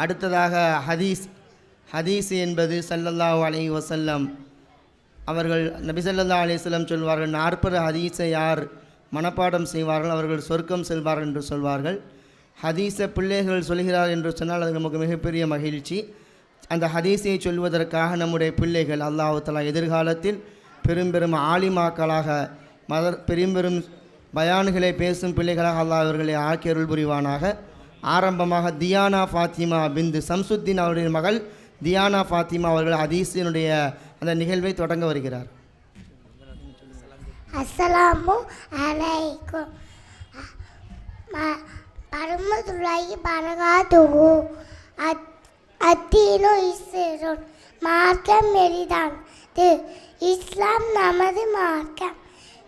அடுத்ததாக ஹதீஸ். ஹதீஸ் என்பது சல்லல்லாஹ் அலி வசல்லம் அவர்கள் நபிசல்லா அலிஸ்லம் சொல்வார்கள் நாற்பது ஹதீஸை யார் மனப்பாடம் செய்வார்கள் அவர்கள் சொர்க்கம் செல்வார்கள் என்று சொல்வார்கள். ஹதீஸை பிள்ளைகள் சொல்கிறார் என்று சொன்னால் அது நமக்கு மிகப்பெரிய மகிழ்ச்சி. அந்த ஹதீஸை சொல்வதற்காக நம்முடைய பிள்ளைகள் அல்லாஹ் எதிர்காலத்தில் பெரும் பெரும் ஆலிமாக்களாக மதர் பெரும் பெரும் பயான்களை பேசும் பிள்ளைகளாக அல்லாஹ் அவர்களை ஆக்கி அருள் புரிவானாக. ஆரம்பமாக தியானா ஃபாத்திமா பிந்து சம்சுத்தீன் அவருடைய மகள் தியானா ஃபாத்திமா அவர்கள் ஹதீஸினுடைய அந்த நிகழ்வை தொடங்க வருகிறார். அஸ்ஸலாமு அலைக்கும். பரமதுல்லாஹி பரகாத்துஹு அத் அத்தீனு இஸ்ரோன். மார்க்கம் எளிதானது. இஸ்லாம் நமது மார்க்கம்.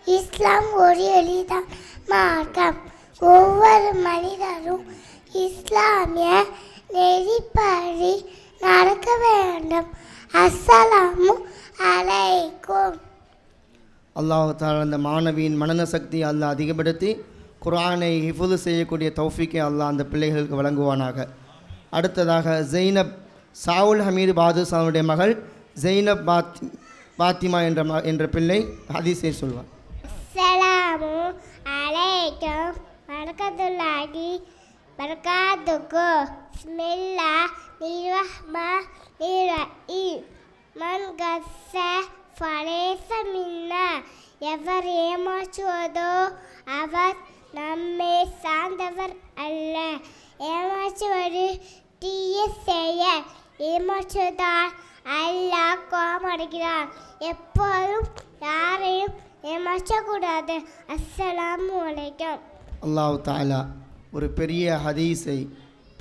இஸ்லாம் ஒரு எளிதான மார்க்கம். ஒவ்வொரு மனிதரும் இஸ்லாமிய நெறிப்படி நடக்க வேண்டும். அஸ்ஸலாமு அலைக்கும். அல்லாஹ் தாலா அந்த மாணவியின் மனன சக்தி அல்லாஹ் அதிகப்படுத்தி குர்ஆனை ஹிஃபுது செய்யக்கூடிய தௌஃபிக்கை அல்லாஹ் அந்த பிள்ளைகளுக்கு வழங்குவானாக. அடுத்ததாக ஜெய்னப் சாவுல் ஹமீது பாதுசாவுடைய மகள் ஜெய்னப் பாத் பாத்திமா என்ற ம என்ற பிள்ளை ஹதீஸை சொல்வார். அலைக்கும். வரகத்துல்லாஹி பரகாத்துக்கு பிஸ்மில்லா நிர்வஹ்மா நிர்ரஹீம் மன் கஸ்ஸ ஃபலேச மின்னா எவர் ஏமாற்றுவதோ அவர் நம்மை சார்ந்தவர் அல்ல. ஏமாற்றுவது தீய செய்ய ஏமாற்றுவதால் அல்லாஹ் கோமடைகிறார் எப்போதும் யாரையும் ஏமாற்றக்கூடாது. அஸ்ஸலாம் அலைக்கும். அல்லாஹ் தாலா ஒரு பெரிய ஹதீஸை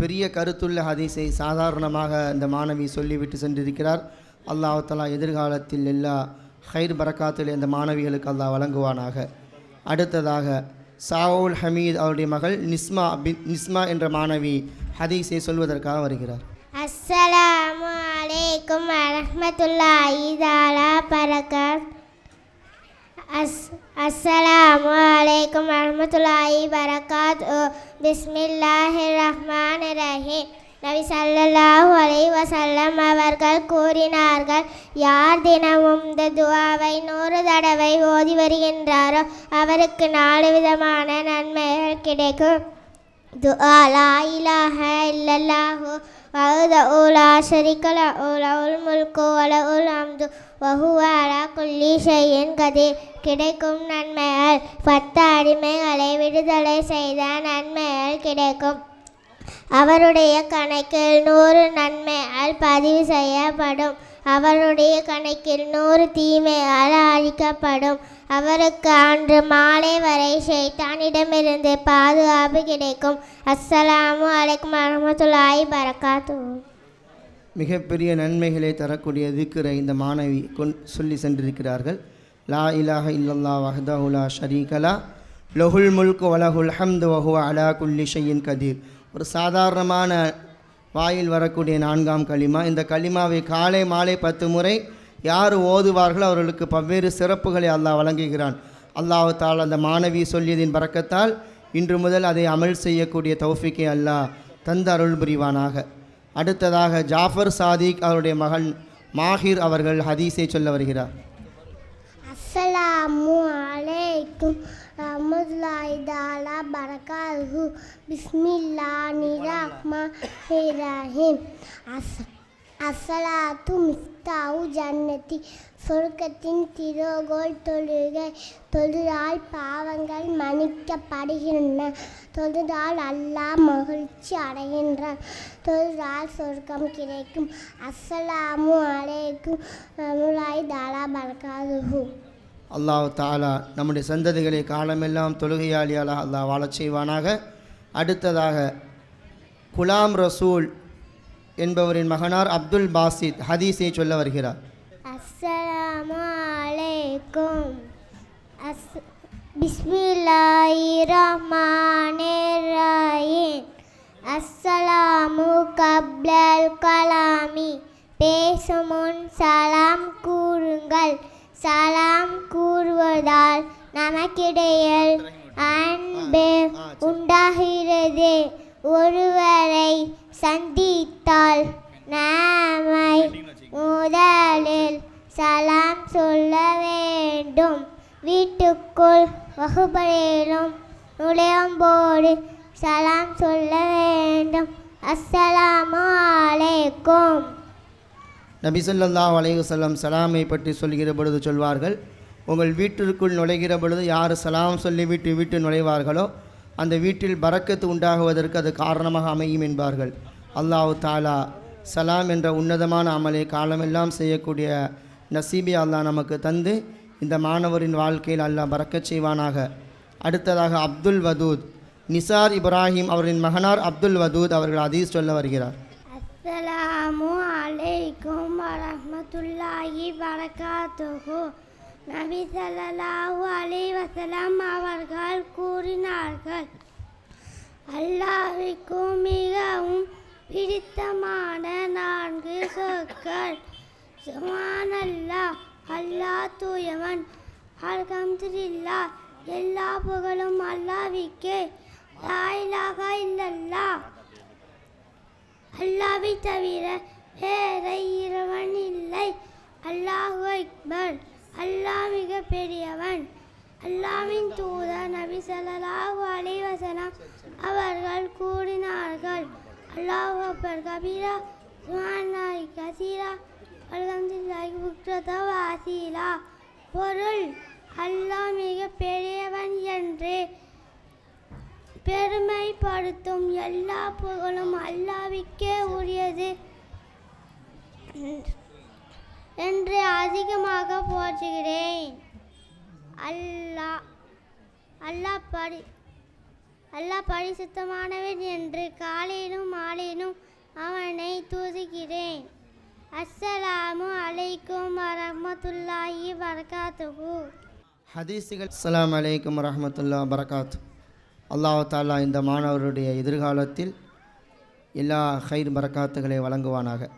பெரிய கருத்துள்ள ஹதீஸை சாதாரணமாக இந்த மாணவி சொல்லிவிட்டு சென்றிருக்கிறார். அல்லாஹ் எதிர்காலத்தில் எல்லா ஹைர் பரக்காத்தில் இந்த மாணவிகளுக்கு அல்லாஹ் வழங்குவானாக. அடுத்ததாக சாவுல் ஹமீத் அவருடைய மகள் நிஸ்மா பின் நிஸ்மா என்ற மாணவி ஹதீஸை சொல்வதற்காக வருகிறார். அஸ்ஸலாமு அலைக்கும் வரஹ்மத்துல்லாஹி தஆலா பரகாத். அஸ் அஸ்ஸலாமு அலைக்கும் வரஹ்மத்துல்லாஹி பரகாத் பிஸ்மில்லாஹிர் ரஹ்மான் ரஹீம் நபி சல்லல்லாஹு அலை வசல்லம் அவர்கள் கூறினார்கள் யார் தினமும் இந்த துவாவை நூறு தடவை ஓதி வருகின்றாரோ அவருக்கு நாலு விதமான நன்மைகள் கிடைக்கும். துஆ லா இலாஹ இல்லல்லாஹு வஹ்தஹு லா شريك له லஹுல் الملك وله الحمد وهو على كل شيء قدير. கிடைக்கும் நன்மையால் பத்து அடிமைகளை விடுதலை செய்த நன்மையால் கிடைக்கும். அவருடைய கணக்கில் நூறு நன்மையால் பதிவு செய்யப்படும். அவருடைய கணக்கில் நூறு தீமையால் அழிக்கப்படும். அவருக்கு அன்று மாலை வரை ஷைத்தானிடமிருந்து பாதுகாப்பு கிடைக்கும். அஸ்ஸலாமு அலைக்கும் வரமத்துல்லாஹி பரகாத்து மிகப்பெரிய நன்மைகளை தரக்கூடிய திக்கரை இந்த மாணவி கொன் சொல்லி சென்றிருக்கிறார்கள். லா இலாஹ இல்லல்லா வஹதாஹுலா ஷரீகலா லொஹுல் முல்கு வலஹுல் ஹம்து வஹுவ அலா குல்லி ஷையின் கதீர். ஒரு சாதாரணமான வாயில் வரக்கூடிய நான்காம் களிமா. இந்த களிமாவை காலை மாலை பத்து முறை யார் ஓதுவார்களோ அவர்களுக்கு பல்வேறு சிறப்புகளை அல்லாஹ் வழங்குகிறான். அல்லாஹால் அந்த மாணவி சொல்லியதின் பறக்கத்தால் இன்று முதல் அதை அமல் செய்யக்கூடிய தௌஃபிக்கை அல்லாஹ் தந்த அருள் புரிவானாக. அடுத்ததாக ஜாஃபர் சாதிக் அவருடைய மகன் மாஹிர் அவர்கள் ஹதீஸை சொல்ல வருகிறார். அஸ்ஸலாமு அலைக்கும் ரஹ்மத்துல்லாஹி தஆலா பரகாத்துஹு. பிஸ்மில்லாஹிர் ரஹ்மானிர் ரஹீம். அஸ் அஸ்ஸலாத்து மிஸ்தாவு ஜன்னதி சொர்க்கத்தின் திரோகோல் தொழுகை தொழுதால் பாவங்கள் மன்னிக்கப்படுகின்றன. தொழுதால் அல்லாஹ் மகிழ்ச்சி அடைகின்றான். தொழுதால் சொர்க்கம் கிடைக்கும். அஸ்ஸலாமு அலைக்கும். ரஹ்மத்துல்லாஹி தாலா பரகாத்துஹு அல்லாஹ் தாலா நம்முடைய சந்ததிகளை காலமெல்லாம் தொழுகையாளியால் அல்லாஹ் வாழச் செய்வானாக. அடுத்ததாக குலாம் ரசூல் என்பவரின் மகனார் அப்துல் பாசித் ஹதீஸை சொல்ல வருகிறார். அஸ்ஸலாமு அலைக்கும். அஸ் பிஸ்மில்லாஹிர் அஸ்ஸலாமு கப்லல் கலாமி. பேசுமுன் முன் சலாம் கூறுங்கள். சலாம் கூறுவதால் நமக்கிடையில் அன்பு உண்டாகிறது. ஒருவரை சந்தித்தால் நாமை முதலில் சலாம் சொல்ல வேண்டும். வீட்டுக்குள் வகுப்பறையிலும் நுழையும்போது சலாம் சொல்ல வேண்டும். அஸ்ஸலாமு அலைக்கும். நபி ஸல்லல்லாஹு அலைஹி சலாமை பற்றி சொல்கிற பொழுது சொல்வார்கள் உங்கள் வீட்டிற்குள் நுழைகிற பொழுது யார் சலாம் சொல்லி விட்டு வீட்டு நுழைவார்களோ அந்த வீட்டில் பறக்கத்து உண்டாகுவதற்கு அது காரணமாக அமையும் என்பார்கள். அல்லாஹ் தாலா சலாம் என்ற உன்னதமான அமலை காலமெல்லாம் செய்யக்கூடிய நசீபி அல்லாஹ் நமக்கு தந்து இந்த மாணவரின் வாழ்க்கையில் அல்லாஹ் பறக்கச் செய்வானாக. அடுத்ததாக அப்துல் வதூத். நிசார் இப்ராஹிம் அவரின் மகனார் அப்துல் வதூத் அவர்கள் அதீஸ் சொல்ல வருகிறார். அஸ்ஸலாமு அலைக்கும் வரமத்துல்லாஹி வரகாத்துஹு நபி சல்லாஹூ அலைஹி வசலாம் அவர்கள் கூறினார்கள் அல்லாஹ்விற்கு மிக பிடித்தமான நான்கு சொற்கள். சுப்ஹானல்லாஹ் அல்லா தூயவன் அல்ஹம்துலில்லாஹ் எல்லா புகழும் அல்லாவிக்கே. லாயிலாக இல்லல்லா. அல்லாவை தவிர வேற இறைவன் இல்லை. அல்லாஹு அக்பர் அல்லாஹ் மிக பெரியவன் அல்லாவின் தூதர் நபி ஸல்லல்லாஹு அலைஹி அல்லாஹ் அக்பர் கபீரா சுப்ஹானல்லாஹி கசீரா அல்ஹம்துலில்லாஹி புக்ரதா வாசீலா பொருள் அல்லாஹ் மிக பெரியவன் என்று பெருமைப்படுத்தும் எல்லா புகழும் அல்லாவிக்கே உரியது என்று அதிகமாக போற்றுகிறேன் அல்லாஹ் அல்லாஹ் படி அல்லாஹ் பரிசுத்தமானவன் என்று காலையிலும் மாலையிலும் அவனை தூதுகிறேன். அஸ்ஸலாமு அலைக்கும் வரமத்துல்லாஹி வரகாத்துஹு. ஹதீஸுகள் அஸ்லாம் அலைக்கும் வரமத்துல்லா வரகாத்து. அல்லாஹ் தாலா இந்த மாணவருடைய எதிர்காலத்தில் எல்லா ஹைர் பரக்காத்துகளை வழங்குவானாக.